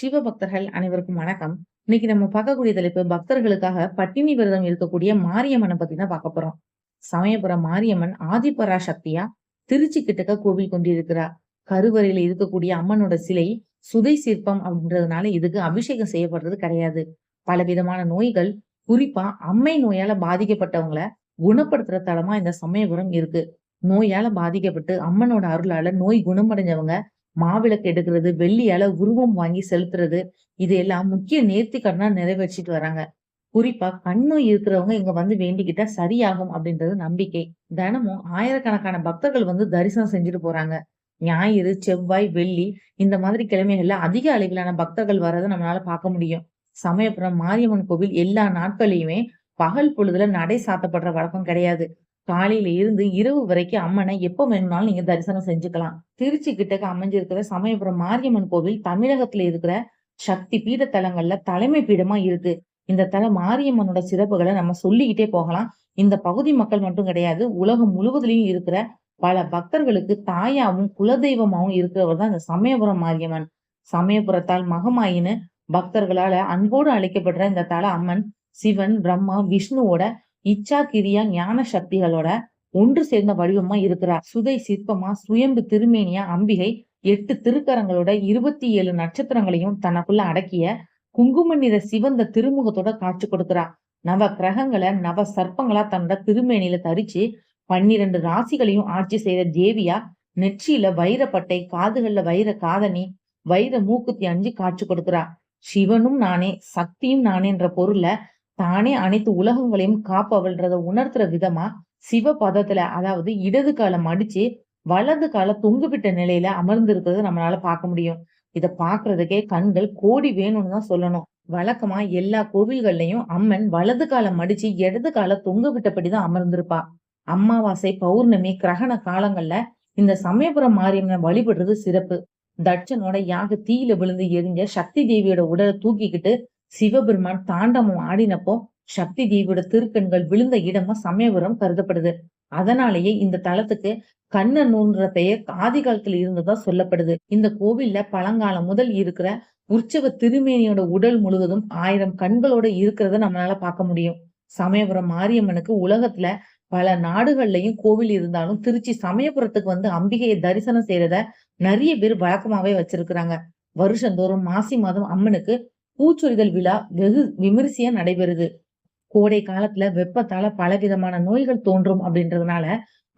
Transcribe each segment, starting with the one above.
சிவ பக்தர்கள் அனைவருக்கும் வணக்கம். இன்னைக்கு நம்ம பார்க்கக்கூடிய தலைப்பு பக்தர்களுக்காக பட்டினி விரதம் இருக்கக்கூடிய மாரியம்மனை பத்தி தான் பார்க்க போறோம். சமயபுரம் மாரியம்மன் ஆதிபரா சக்தியா திருச்சி கிட்டக்க கோவில் கொண்டிருக்கிறார். கருவறையில இருக்கக்கூடிய அம்மனோட சிலை சுதை சிற்பம் அப்படின்றதுனால இதுக்கு அபிஷேகம் செய்யப்படுறது கிடையாது. பல விதமான நோய்கள் குறிப்பா அம்மை நோயால பாதிக்கப்பட்டவங்கள குணப்படுத்துற தலமா இந்த சமயபுரம் இருக்கு. நோயால பாதிக்கப்பட்டு அம்மனோட அருளால நோய் குணமடைஞ்சவங்க மாவிளக்கு எடுக்கிறது வெள்ளியால உருவம் வாங்கி செலுத்துறது இது எல்லாம் முக்கிய நேர்த்திக்கடனா நிறைவேற்றிட்டு வராங்க. குறிப்பா கண்ணும் இருக்கிறவங்க இங்க வந்து வேண்டிக்கிட்டா சரியாகும் அப்படின்றது நம்பிக்கை. தினமும் ஆயிரக்கணக்கான பக்தர்கள் வந்து தரிசனம் செஞ்சுட்டு போறாங்க. ஞாயிறு செவ்வாய் வெள்ளி இந்த மாதிரி கிழமைகள்ல அதிக அளவிலான பக்தர்கள் வர்றதை நம்மளால பார்க்க முடியும். சமயபுரம் மாரியம்மன் கோவில் எல்லா நாட்களையுமே பகல் பொழுதுல நடை சாத்தப்படுற வழக்கம் கிடையாது. காலையில இருந்து இரவு வரைக்கும் அம்மனை எப்ப வேணும்னாலும் நீங்க தரிசனம் செஞ்சுக்கலாம். திருச்சி கிட்டக்கு அமைஞ்சிருக்கிற சமயபுரம் மாரியம்மன் கோவில் தமிழகத்துல இருக்கிற சக்தி பீட தலங்கள்ல தலைமை பீடமா இருக்கு. இந்த தல மாரியம்மனோட சிறப்புகளை நம்ம சொல்லிக்கிட்டே போகலாம். இந்த பகுதி மக்கள் மட்டும் கிடையாது உலகம் முழுவதுலயும் இருக்கிற பல பக்தர்களுக்கு தாயாவும் குலதெய்வமாவும் இருக்கிறவர் தான் இந்த சமயபுரம் மாரியம்மன். சமயபுரத்தால் மகமாயின்னு பக்தர்களால அன்போடு அழைக்கப்படுற இந்த தல அம்மன் சிவன் பிரம்மா விஷ்ணுவோட இச்சா கிரியா ஞான சக்திகளோட ஒன்று சேர்ந்த வடிவமா இருக்கிறார் சுதை சிற்பமா சுயம்பு திருமேனியா அம்பிகை எட்டு திருக்கரங்களோட இருபத்தி ஏழு நட்சத்திரங்களையும் தனக்குள்ள அடக்கிய குங்கும நிற சிவந்த திருமுகத்தோட காட்சி கொடுக்கிறா. நவ கிரகங்களை நவ சர்ப்பங்களா தன்னோட திருமேனியில தரிச்சு பன்னிரண்டு ராசிகளையும் ஆட்சி செய்த தேவியா நெற்றியில வைரப்பட்டை காதுகள்ல வைர காதணி வைர மூக்குத்தி அஞ்சு காட்சி கொடுக்கிறா. சிவனும் நானே சக்தியும் நானேன்ற பொருள்ல தானே அனைத்து உலகங்களையும் காப்பவள்ன்றத உணர்த்துற விதமா சிவ பதத்துல அதாவது இடது காலம் அடிச்சு வலது கால தொங்குவிட்ட நிலையில அமர்ந்து இருக்கிறது நம்மளால பார்க்க முடியும். இத பாக்குறதுக்கே கண்கள் கோடி வேணும்னு தான் சொல்லணும். வழக்கமா எல்லா கோவில்கள்லயும் அம்மன் வலது காலம் மடிச்சு இடது கால தொங்க விட்டபடிதான் அமர்ந்திருப்பா. அமாவாசை பௌர்ணமி கிரகண காலங்கள்ல இந்த சமயபுரம் மாரியம்மனை வழிபடுறது சிறப்பு. தட்சனோட யாக தீயில விழுந்து எரிஞ்ச சக்தி தேவியோட உடலை தூக்கிக்கிட்டு சிவபெருமான் தாண்டவம் ஆடினப்போ சக்தி தேவியோட திருக்கண்கள் விழுந்த இடமா சமயபுரம் கருதப்படுது. அதனாலேயே இந்த தலத்துக்கு கண்ணனூர்ன்ற பெயர் ஆதி காலத்துல இருந்ததா சொல்லப்படுது. இந்த கோவில்ல பழங்காலம் முதல் இருக்கிற உற்சவ திருமேனியோட உடல் முழுவதும் ஆயிரம் கண்களோட இருக்கிறத நம்மளால பார்க்க முடியும். சமயபுரம் மாரியம்மனுக்கு உலகத்துல பல நாடுகள்லயும் கோவில் இருந்தாலும் திருச்சி சமயபுரத்துக்கு வந்து அம்பிகையை தரிசனம் செய்யறத நிறைய பேர் வழக்கமாவே வச்சிருக்கிறாங்க. வருஷந்தோறும் மாசி மாதம் அம்மனுக்கு பூச்சொரிதல் விழா வெகு விமரிசையா நடைபெறுது. கோடை காலத்துல வெப்பத்தால பலவிதமான நோய்கள் தோன்றும் அப்படின்றதுனால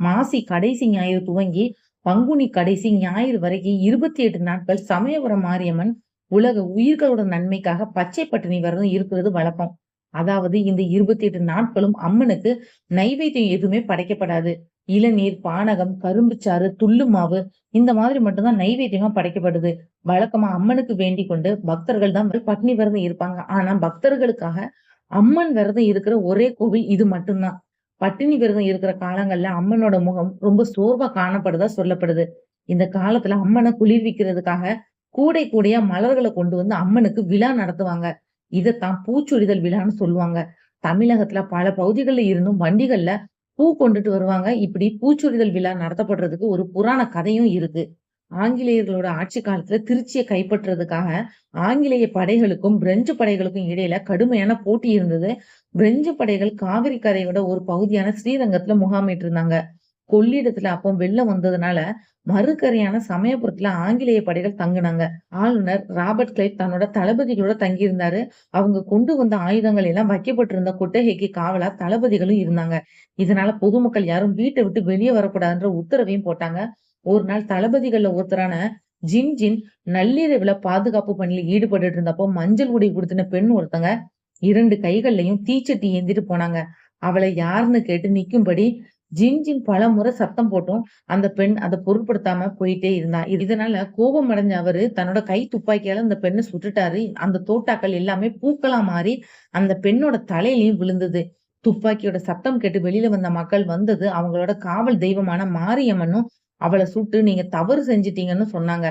மாசி கடைசி ஞாயிறு துவங்கி பங்குனி கடைசி ஞாயிறு வரைக்கும் இருபத்தி எட்டு நாட்கள் சமயபுரம் மாரியம்மன் உலக உயிர்களோட நன்மைக்காக பச்சை பட்டினி விரதம் இருக்கிறது வழக்கம். அதாவது இந்த இருபத்தி எட்டு நாட்களும் அம்மனுக்கு நைவேத்தியம் எதுவுமே படைக்கப்படாது. இளநீர் பானகம் கரும்புச்சாறு துள்ளு மாவு இந்த மாதிரி மட்டும்தான் நைவேத்தியமா படைக்கப்படுது. வழக்கமா அம்மனுக்கு வேண்டிக் கொண்டு பக்தர்கள் தான் பட்னி விரதம் இருப்பாங்க. ஆனா பக்தர்களுக்காக அம்மன் விரதம் இருக்கிற ஒரே கோவில் இது மட்டும்தான். பட்டினி விரதம் இருக்கிற காலங்கள்ல அம்மனோட முகம் ரொம்ப சோர்வா காணப்படுதா சொல்லப்படுது. இந்த காலத்துல அம்மனை குளிர்விக்கிறதுக்காக கூடை கூடையா மலர்களை கொண்டு வந்து அம்மனுக்கு விழா நடத்துவாங்க. இதைத்தான் பூச்சொரிதல் விழான்னு சொல்லுவாங்க. தமிழகத்துல பல பகுதிகளில் இருந்தும் வண்டிகள்ல பூ கொண்டுட்டு வருவாங்க. இப்படி பூச்சொரிதல் விழா நடத்தப்படுறதுக்கு ஒரு புராண கதையும் இருக்கு. ஆங்கிலேயர்களோட ஆட்சி காலத்துல திருச்சியை கைப்பற்றுறதுக்காக ஆங்கிலேய படைகளுக்கும் பிரெஞ்சு படைகளுக்கும் இடையில கடுமையான போட்டி இருந்தது. பிரெஞ்சு படைகள் காவிரி கரையோட ஒரு பகுதியான ஸ்ரீரங்கத்துல முகாமிட்டு இருந்தாங்க கொள்ளிடத்துல அப்போ வெள்ளம் வந்ததுனால மறுக்கரையான சமயபுரத்துல ஆங்கிலேய படைகள் தங்கினாங்க. ஆளுநர் ராபர்ட் கிளைப் தன்னோட தளபதிகளோட தங்கியிருந்தாரு. அவங்க கொண்டு வந்த ஆயுதங்கள் எல்லாம் வைக்கப்பட்டிருந்த கொட்டகைக்கு காவலா தளபதிகளும் இருந்தாங்க. இதனால பொதுமக்கள் யாரும் வீட்டை விட்டு வெளியே வரக்கூடாதுன்ற உத்தரவையும் போட்டாங்க. ஒரு நாள் தளபதிகள்ல ஒருத்தரான ஜின் ஜின் நள்ளிரவுல பாதுகாப்பு பணியில் ஈடுபட்டு இருந்தப்போ மஞ்சள் உடை கொடுத்தின பெண் ஒருத்தங்க இரண்டு கைகள்லையும் தீச்சட்டி ஏந்திட்டு போனாங்க. அவளை யாருன்னு கேட்டு நிக்கும்படி ஜின் ஜின் பல முறை சத்தம் போட்டும் அந்த பெண் அதை பொருட்படுத்தாம போயிட்டே இருந்தான் இதனால கோபம் அடைஞ்ச அவரு தன்னோட கை துப்பாக்கியால அந்த பெண்ணை சுட்டுட்டாரு. அந்த தோட்டாக்கள் எல்லாமே பூக்களா மாறி அந்த பெண்ணோட தலையிலையும் விழுந்தது. துப்பாக்கியோட சத்தம் கேட்டு வெளியில வந்த மக்கள் வந்தது. அவங்களோட காவல் தெய்வமான மாரியம்மனும் அவளை சுட்டு நீங்க தவறு செஞ்சிட்டீங்கன்னு சொன்னாங்க.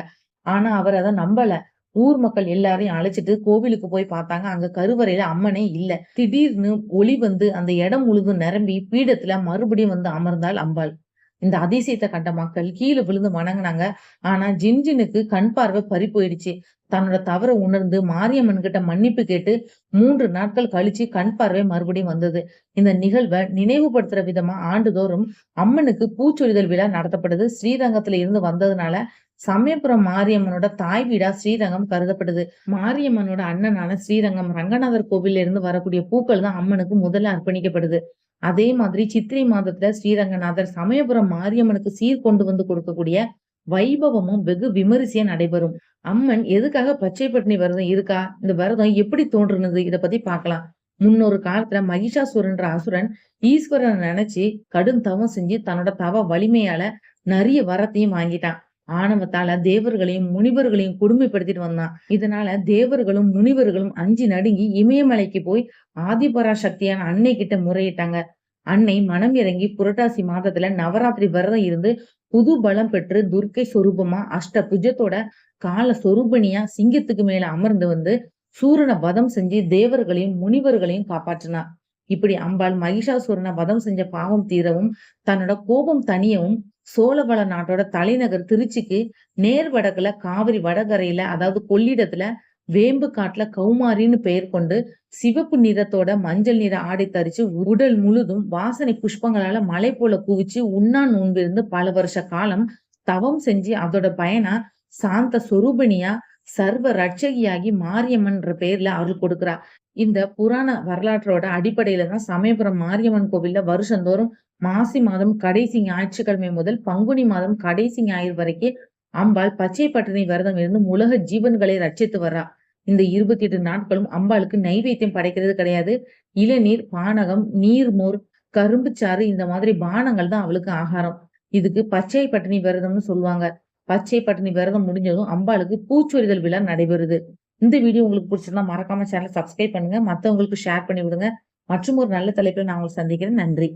ஆனா அவர் அதை நம்பல. ஊர் மக்கள் எல்லாரையும் அழைச்சிட்டு கோவிலுக்கு போய் பார்த்தாங்க. அங்க கருவறையில அம்மனே இல்ல. திடீர்னு ஒளி வந்து அந்த இடம் முழுதும் நிரம்பி பீடத்துல மறுபடியும் வந்து அமர்ந்தாள் அம்பாள். இந்த அதிசயத்தை கண்ட மக்கள் கீழே விழுந்து வணங்குனாங்க. ஆனா ஜின்ஜினுக்கு கண் பார்வை பறி போயிடுச்சு. தன்னோட தவறை உணர்ந்து மாரியம்மன் கிட்ட மன்னிப்பு கேட்டு மூன்று நாட்கள் கழிச்சு கண் பார்வை மறுபடியும் வந்தது. இந்த நிகழ்வை நினைவுபடுத்துற விதமா ஆண்டுதோறும் அம்மனுக்கு பூச்சொரிதல் விழா நடத்தப்படுது. ஸ்ரீரங்கத்துல இருந்து வந்ததுனால சமயபுரம் மாரியம்மனோட தாய் வீடா ஸ்ரீரங்கம் கருதப்படுது. மாரியம்மனோட அண்ணனான ஸ்ரீரங்கம் ரங்கநாதர் கோவில்ல இருந்து வரக்கூடிய பூக்கள் தான் அம்மனுக்கு முதல்ல அர்ப்பணிக்கப்படுது. அதே மாதிரி சித்திரை மாதத்துல ஸ்ரீரங்கநாதர் சமயபுரம் மாரியம்மனுக்கு சீர் கொண்டு வந்து கொடுக்கக்கூடிய வைபவமும் வெகு விமரிசையா நடைபெறும். அம்மன் எதுக்காக பச்சை பட்டினி விரதம் இருக்கா? இந்த விரதம் எப்படி தோன்றுனது? இத பத்தி பார்க்கலாம். முன்னொரு காலத்துல மகிஷாசுரன்ற அசுரன் ஈஸ்வரனை நினைச்சு கடும் தவம் செஞ்சு தன்னோட தவ வலிமையால நிறைய வரத்தையும் வாங்கிட்டான். ஆணவத்தால தேவர்களையும் முனிவர்களையும் கொடுமைப்படுத்திட்டு வந்தான். இதனால தேவர்களும் முனிவர்களும் அஞ்சு நடுங்கி இமயமலைக்கு போய் ஆதிபரா சக்தியான அன்னை கிட்ட முறையிட்டாங்க. அன்னை மனம் இறங்கி புரட்டாசி மாதத்துல நவராத்திரி விரதம் இருந்து புது பலம் பெற்று துர்க்கை சொரூபமா அஷ்ட புஜத்தோட கால சொரூபணியா சிங்கத்துக்கு மேல அமர்ந்து வந்து சூரனை வதம் செஞ்சு தேவர்களையும் முனிவர்களையும் காப்பாற்றினா இப்படி அம்பாள் மகிஷாசூரனை வதம் செஞ்ச பாவம் தீரவும் தன்னோட கோபம் தனியவும் சோழவள நாட்டோட தலைநகர் திருச்சிக்கு நேர் வடக்குல காவிரி வடகரையில அதாவது கொள்ளிடத்துல வேம்பு காட்டுல கௌமாரின்னு பெயர் கொண்டு சிவப்பு நிறத்தோட மஞ்சள் நிற ஆடை தரிச்சு உடல் முழுதும் வாசனை புஷ்பங்களால மலை போல குவிச்சு உண்ணா நோன்பிருந்து பல வருஷ காலம் தவம் செஞ்சு அதோட பயனா சாந்த சொரூபணியா சர்வ ரட்சகியாகி மாரியம்மன்ற பெயர்ல அருள் கொடுக்குறா. இந்த புராண வரலாற்றோட அடிப்படையில தான் சமயபுரம் மாரியம்மன் கோவில்ல வருஷந்தோறும் மாசி மாதம் கடைசி ஞாயிற்றுக்கிழமை முதல் பங்குனி மாதம் கடைசி ஞாயிறு வரைக்கும் அம்பாள் பச்சை பட்டினி விரதம் இருந்து உலக ஜீவன்களை ரட்சித்து வர்றா. இந்த இருபத்தி எட்டு நாட்களும் அம்பாளுக்கு நைவேத்தியம் படைக்கிறது கிடையாது. இளநீர் பானகம் நீர்மோர் கரும்புச்சாறு இந்த மாதிரி பானங்கள் தான் அவளுக்கு ஆகாரம். இதுக்கு பச்சை பட்டினி விரதம்னு சொல்லுவாங்க. பச்சை பட்டினி விரதம் முடிஞ்சதும் அம்பாளுக்கு பூச்சொரிதல் விழா நடைபெறுது. இந்த வீடியோ உங்களுக்கு பிடிச்சிருந்தா மறக்காம சேனலை சப்ஸ்கிரைப் பண்ணுங்க. மத்தவங்களுக்கு ஷேர் பண்ணி விடுங்க. மற்றும் ஒரு நல்ல தலைப்பில் நான் உங்களை சந்திக்கிறேன். நன்றி.